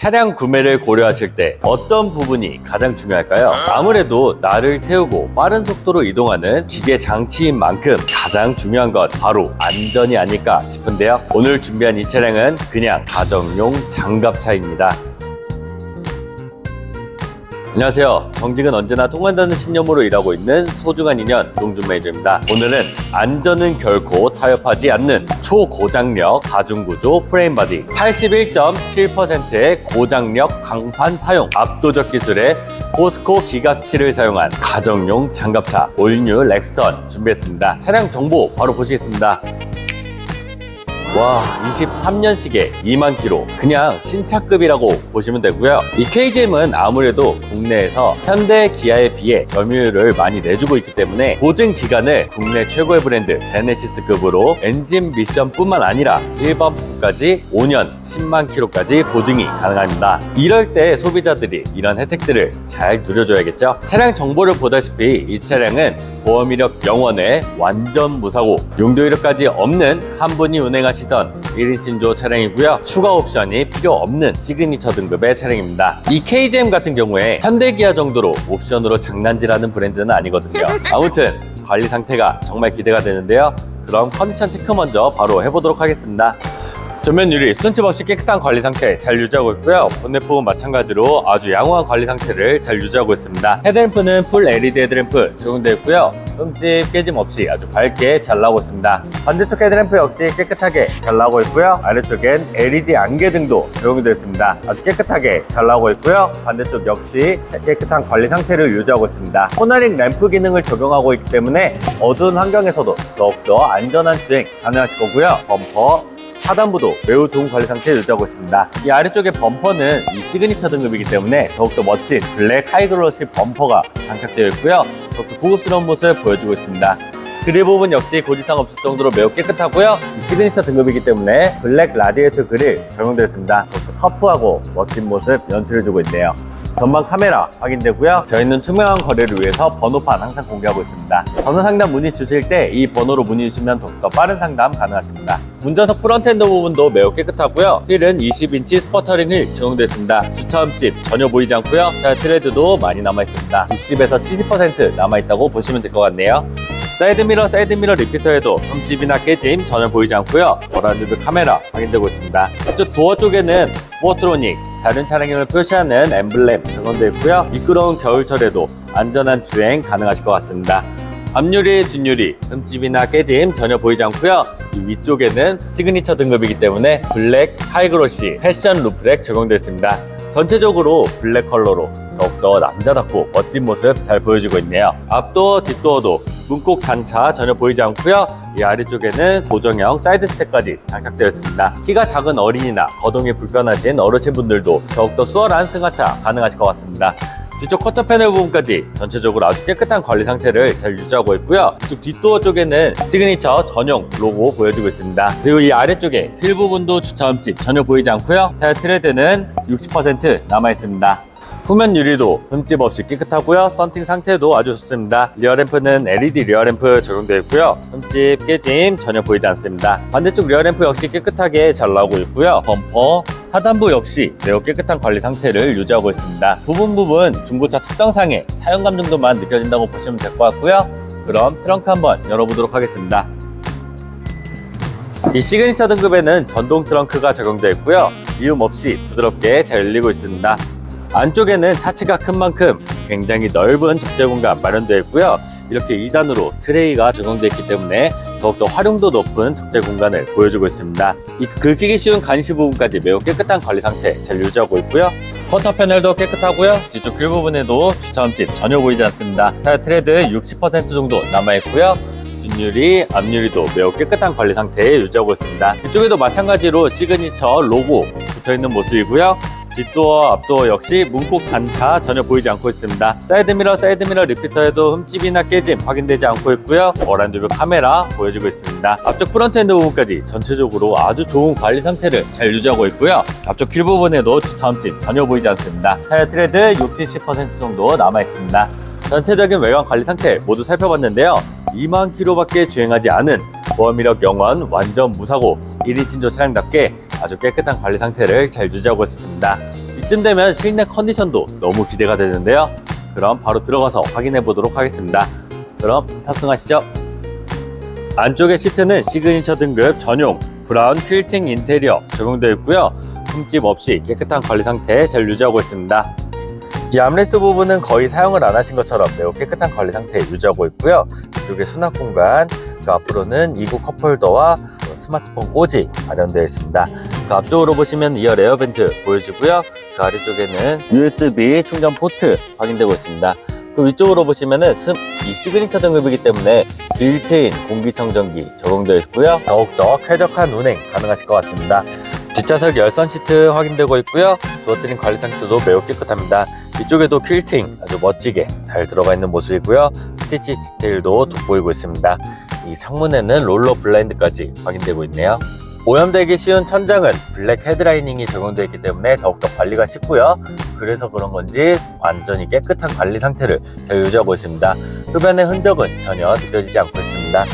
차량 구매를 고려하실 때 어떤 부분이 가장 중요할까요? 아무래도 나를 태우고 빠른 속도로 이동하는 기계 장치인 만큼 가장 중요한 것 바로 안전이 아닐까 싶은데요. 오늘 준비한 이 차량은 그냥 가정용 장갑차입니다. 안녕하세요. 정직은 언제나 통한다는 신념으로 일하고 있는 소중한 인연 동준 매니저입니다. 오늘은 안전은 결코 타협하지 않는 초고장력 가중구조 프레임 바디 81.7%의 고장력 강판 사용 압도적 기술의 포스코 기가스틸을 사용한 가정용 장갑차 올뉴 렉스턴 준비했습니다. 차량 정보 바로 보시겠습니다. 와 23년식에 2만 킬로. 그냥 신차급이라고 보시면 되고요. 이 KGM은 아무래도 국내에서 현대 기아에 비해 점유율을 많이 내주고 있기 때문에 보증 기간을 국내 최고의 브랜드 제네시스급으로 엔진 미션뿐만 아니라 일반부까지 5년 10만 킬로까지 보증이 가능합니다. 이럴 때 소비자들이 이런 혜택들을 잘 누려줘야겠죠? 차량 정보를 보다시피 이 차량은 보험 이력 영원에 완전 무사고 용도 이력까지 없는 한 분이 운행하시 던 1인 신조 차량이고요. 추가 옵션이 필요 없는 시그니처 등급의 차량입니다. 이 KGM 같은 경우에 현대기아 정도로 옵션으로 장난질하는 브랜드는 아니거든요. 아무튼 관리 상태가 정말 기대가 되는데요. 그럼 컨디션 체크 먼저 바로 해보도록 하겠습니다. 전면 유리 스턴트 없이 깨끗한 관리 상태 잘 유지하고 있고요. 본넷 부분 마찬가지로 아주 양호한 관리 상태를 잘 유지하고 있습니다. 헤드램프는 풀 LED 헤드램프 적용되어 있고요. 흠집 깨짐 없이 아주 밝게 잘 나오고 있습니다. 반대쪽 헤드램프 역시 깨끗하게 잘 나오고 있고요. 아래쪽엔 LED 안개 등도 적용되어 있습니다. 아주 깨끗하게 잘 나오고 있고요. 반대쪽 역시 깨끗한 관리 상태를 유지하고 있습니다. 코너링 램프 기능을 적용하고 있기 때문에 어두운 환경에서도 더욱더 안전한 주행 가능하실 거고요. 범퍼 하단부도 매우 좋은 관리 상태를 유지하고 있습니다. 이 아래쪽의 범퍼는 이 시그니처 등급이기 때문에 더욱더 멋진 블랙 하이글로시 범퍼가 장착되어 있고요. 더욱더 고급스러운 모습을 보여주고 있습니다. 그릴 부분 역시 고지상 없을 정도로 매우 깨끗하고요. 이 시그니처 등급이기 때문에 블랙 라디에이터 그릴 적용되어 있습니다. 더욱더 터프하고 멋진 모습 연출해주고 있네요. 전방 카메라 확인되고요. 저희는 투명한 거래를 위해서 번호판 항상 공개하고 있습니다. 전화 상담 문의 주실 때 이 번호로 문의 주시면 더욱더 빠른 상담 가능하십니다. 운전석 프론트엔드 부분도 매우 깨끗하고요. 휠은 20인치 스퍼터링 휠 적용되어 있습니다. 주차 흠집 전혀 보이지 않고요. 트레드도 많이 남아 있습니다. 60에서 70% 남아 있다고 보시면 될 것 같네요. 사이드미러, 사이드미러 리피터에도 흠집이나 깨짐 전혀 보이지 않고요. 버라운드 카메라 확인되고 있습니다. 이쪽 도어 쪽에는 포트로닉, 사륜 차량임을 표시하는 엠블렘 적용되어 있고요. 미끄러운 겨울철에도 안전한 주행 가능하실 것 같습니다. 앞유리, 뒷유리, 흠집이나 깨짐 전혀 보이지 않고요. 이 위쪽에는 시그니처 등급이기 때문에 블랙 하이그로시 패션 루프렉 적용되어 있습니다. 전체적으로 블랙 컬러로 더욱더 남자답고 멋진 모습 잘 보여주고 있네요. 앞도어, 뒷도어도 문콕 단차 전혀 보이지 않고요. 이 아래쪽에는 고정형 사이드 스텝까지 장착되어 있습니다. 키가 작은 어린이나 거동이 불편하신 어르신분들도 더욱더 수월한 승하차 가능하실 것 같습니다. 뒤쪽 커터 패널 부분까지 전체적으로 아주 깨끗한 관리 상태를 잘 유지하고 있고요. 이쪽 뒷도어 쪽에는 시그니처 전용 로고 보여주고 있습니다. 그리고 이 아래쪽에 휠 부분도 주차 흠집 전혀 보이지 않고요. 타이어 트레드는 60% 남아 있습니다. 후면 유리도 흠집 없이 깨끗하고요. 썬팅 상태도 아주 좋습니다. 리어램프는 LED 리어램프 적용되어 있고요. 흠집, 깨짐 전혀 보이지 않습니다. 반대쪽 리어램프 역시 깨끗하게 잘 나오고 있고요. 범퍼, 하단부 역시 매우 깨끗한 관리 상태를 유지하고 있습니다. 부분 부분 중고차 특성상의 사용감 정도만 느껴진다고 보시면 될 것 같고요. 그럼 트렁크 한번 열어보도록 하겠습니다. 이 시그니처 등급에는 전동 트렁크가 적용되어 있고요. 이음 없이 부드럽게 잘 열리고 있습니다. 안쪽에는 차체가 큰 만큼 굉장히 넓은 적재 공간 마련되어 있고요. 이렇게 2단으로 트레이가 적용되어 있기 때문에 더욱더 활용도 높은 적재 공간을 보여주고 있습니다. 이 긁히기 쉬운 간시 부분까지 매우 깨끗한 관리 상태 잘 유지하고 있고요. 커터 패널도 깨끗하고요. 뒤쪽 휠 부분에도 주차 흠집 전혀 보이지 않습니다. 타이어 트레드 60% 정도 남아있고요. 뒷유리, 앞유리도 매우 깨끗한 관리 상태에 유지하고 있습니다. 이쪽에도 마찬가지로 시그니처 로고 붙어있는 모습이고요. 뒷도어, 앞도어 역시 문콕 단차 전혀 보이지 않고 있습니다. 사이드미러, 사이드미러 리피터에도 흠집이나 깨짐 확인되지 않고 있고요. 어란드뷰 카메라 보여주고 있습니다. 앞쪽 프론트엔드 부분까지 전체적으로 아주 좋은 관리 상태를 잘 유지하고 있고요. 앞쪽 휠 부분에도 주차 흠집 전혀 보이지 않습니다. 타이어 트레드 60, 70% 정도 남아 있습니다. 전체적인 외관 관리 상태 모두 살펴봤는데요. 2만 킬로밖에 주행하지 않은 보험 이력 영원 완전 무사고 1인 신조 차량답게 아주 깨끗한 관리 상태를 잘 유지하고 있습니다. 이쯤 되면 실내 컨디션도 너무 기대가 되는데요. 그럼 바로 들어가서 확인해 보도록 하겠습니다. 그럼 탑승하시죠. 안쪽의 시트는 시그니처 등급 전용 브라운 퀼팅 인테리어 적용되어 있고요. 흠집 없이 깨끗한 관리 상태 잘 유지하고 있습니다. 이 암레스 부분은 거의 사용을 안 하신 것처럼 매우 깨끗한 관리 상태 유지하고 있고요. 이쪽에 수납 공간, 그 앞으로는 이구 컵홀더와 스마트폰 꽂이 마련되어 있습니다. 그 앞쪽으로 보시면 2열 에어벤트 보여지고요. 그 아래쪽에는 USB 충전 포트 확인되고 있습니다. 그 위쪽으로 보시면은 스- 이 시그니처 등급이기 때문에 빌트인 공기청정기 적용되어 있고요. 더욱더 쾌적한 운행 가능하실 것 같습니다. 뒷좌석 열선 시트 확인되고 있고요. 도어트림 관리 상태도 매우 깨끗합니다. 이쪽에도 퀼팅 아주 멋지게 잘 들어가 있는 모습이고요. 스티치 디테일도 돋보이고 있습니다. 이 창문에는 롤러 블라인드까지 확인되고 있네요. 오염되기 쉬운 천장은 블랙 헤드라이닝이 적용되어 있기 때문에 더욱더 관리가 쉽고요. 그래서 그런 건지 완전히 깨끗한 관리 상태를 잘 유지하고 있습니다. 흡연의 흔적은 전혀 느껴지지 않고 있습니다.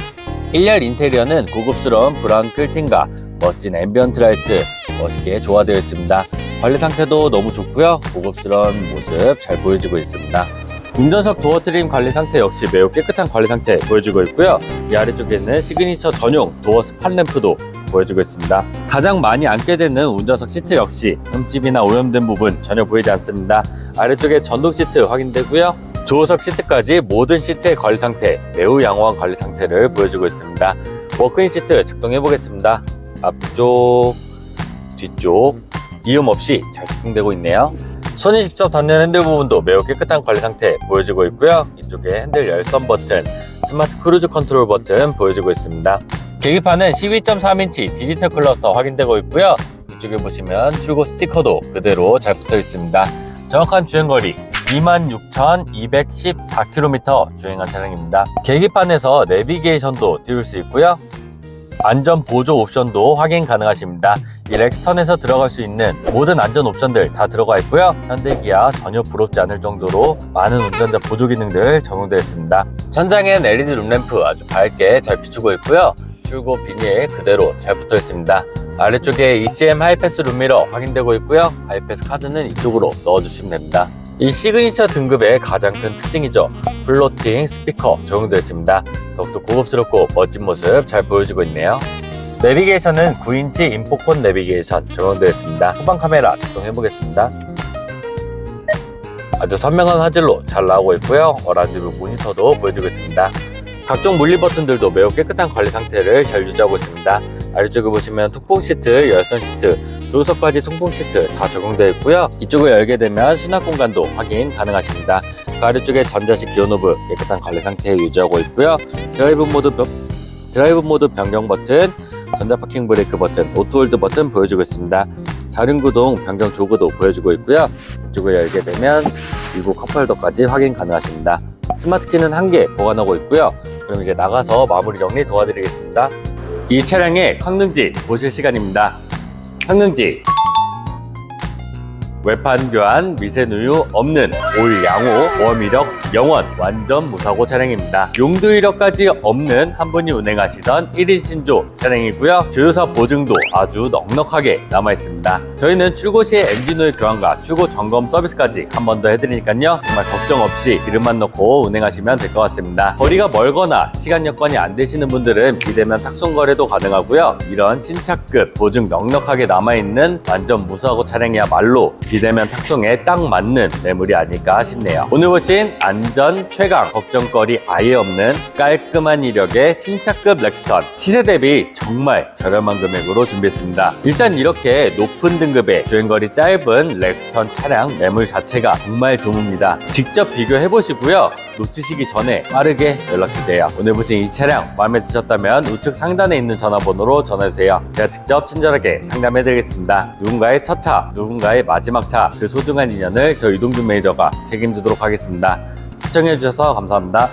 1열 인테리어는 고급스러운 브라운 퀼팅과 멋진 앰비언트 라이트 멋있게 조화되어 있습니다. 관리 상태도 너무 좋고요. 고급스러운 모습 잘 보여지고 있습니다. 운전석 도어 트림 관리 상태 역시 매우 깨끗한 관리 상태 보여주고 있고요. 이 아래쪽에는 시그니처 전용 도어 스팟 램프도 보여주고 있습니다. 가장 많이 앉게 되는 운전석 시트 역시 흠집이나 오염된 부분 전혀 보이지 않습니다. 아래쪽에 전동 시트 확인되고요. 조수석 시트까지 모든 시트의 관리 상태 매우 양호한 관리 상태를 보여주고 있습니다. 워크인 시트 작동해 보겠습니다. 앞쪽, 뒤쪽 이음 없이 잘 작동되고 있네요. 손이 직접 닿는 핸들 부분도 매우 깨끗한 관리 상태 보여지고 있고요. 이쪽에 핸들 열선 버튼, 스마트 크루즈 컨트롤 버튼 보여지고 있습니다. 계기판은 12.3인치 디지털 클러스터 확인되고 있고요. 이쪽에 보시면 출고 스티커도 그대로 잘 붙어 있습니다. 정확한 주행거리 26,214km 주행한 차량입니다. 계기판에서 내비게이션도 띄울 수 있고요. 안전 보조 옵션도 확인 가능하십니다. 이 렉스턴에서 들어갈 수 있는 모든 안전 옵션들 다 들어가 있고요. 현대기아 전혀 부럽지 않을 정도로 많은 운전자 보조 기능들 적용되어 있습니다. 천장엔 LED 룸램프 아주 밝게 잘 비추고 있고요. 출고 비닐 그대로 잘 붙어 있습니다. 아래쪽에 ECM 하이패스 룸미러 확인되고 있고요. 하이패스 카드는 이쪽으로 넣어주시면 됩니다. 이 시그니처 등급의 가장 큰 특징이죠. 플로팅 스피커 적용되어 있습니다. 더욱더 고급스럽고 멋진 모습 잘 보여주고 있네요. 내비게이션은 9인치 인포콘 내비게이션 적용되어 있습니다. 후방 카메라 작동해 보겠습니다. 아주 선명한 화질로 잘 나오고 있고요. 어라지브 모니터도 보여주고 있습니다. 각종 물리 버튼들도 매우 깨끗한 관리 상태를 잘 유지하고 있습니다. 아래쪽에 보시면 통풍 시트, 열선 시트, 조수석까지 통풍 시트 다 적용되어 있고요. 이쪽을 열게 되면 수납 공간도 확인 가능하십니다. 그 아래쪽에 전자식 기어 노브 깨끗한 관리 상태 유지하고 있고요. 드라이브 모드 변- 드라이브 모드 변경 버튼, 전자 파킹 브레이크 버튼, 오토홀드 버튼 보여주고 있습니다. 4륜 구동 변경 조그도 보여주고 있고요. 이쪽을 열게 되면 미국 컵홀더까지 확인 가능하십니다. 스마트 키는 한 개 보관하고 있고요. 그럼 이제 나가서 마무리 정리 도와드리겠습니다. 이 차량의 성능지 보실 시간입니다. 성능지. 외판 교환, 미세 누유 없는 올 양호, 이력 영원, 완전 무사고 차량입니다. 용도 이력까지 없는 한 분이 운행하시던 1인 신조 차량이고요. 주유사 보증도 아주 넉넉하게 남아 있습니다. 저희는 출고 시에 엔진 오일 교환과 출고 점검 서비스까지 한 번 더 해드리니까요. 정말 걱정 없이 기름만 넣고 운행하시면 될 것 같습니다. 거리가 멀거나 시간 여건이 안 되시는 분들은 비대면 탁송 거래도 가능하고요. 이런 신차급 보증 넉넉하게 남아있는 완전 무사고 차량이야말로 비대면 탁송에 딱 맞는 매물이 아닐까 싶네요. 오늘 보신 안전 최강 걱정거리 아예 없는 깔끔한 이력의 신차급 렉스턴 시세 대비 정말 저렴한 금액으로 준비했습니다. 일단 이렇게 높은 등급의 주행거리 짧은 렉스턴 차량 매물 자체가 정말 드뭅니다. 직접 비교해 보시고요. 놓치시기 전에 빠르게 연락 주세요. 오늘 보신 이 차량 마음에 드셨다면 우측 상단에 있는 전화번호로 전화 주세요. 제가 직접 친절하게 상담해 드리겠습니다. 누군가의 첫 차, 누군가의 마지막 차, 그 소중한 인연을 저 이동준 매니저가 책임지도록 하겠습니다. 시청해 주셔서 감사합니다.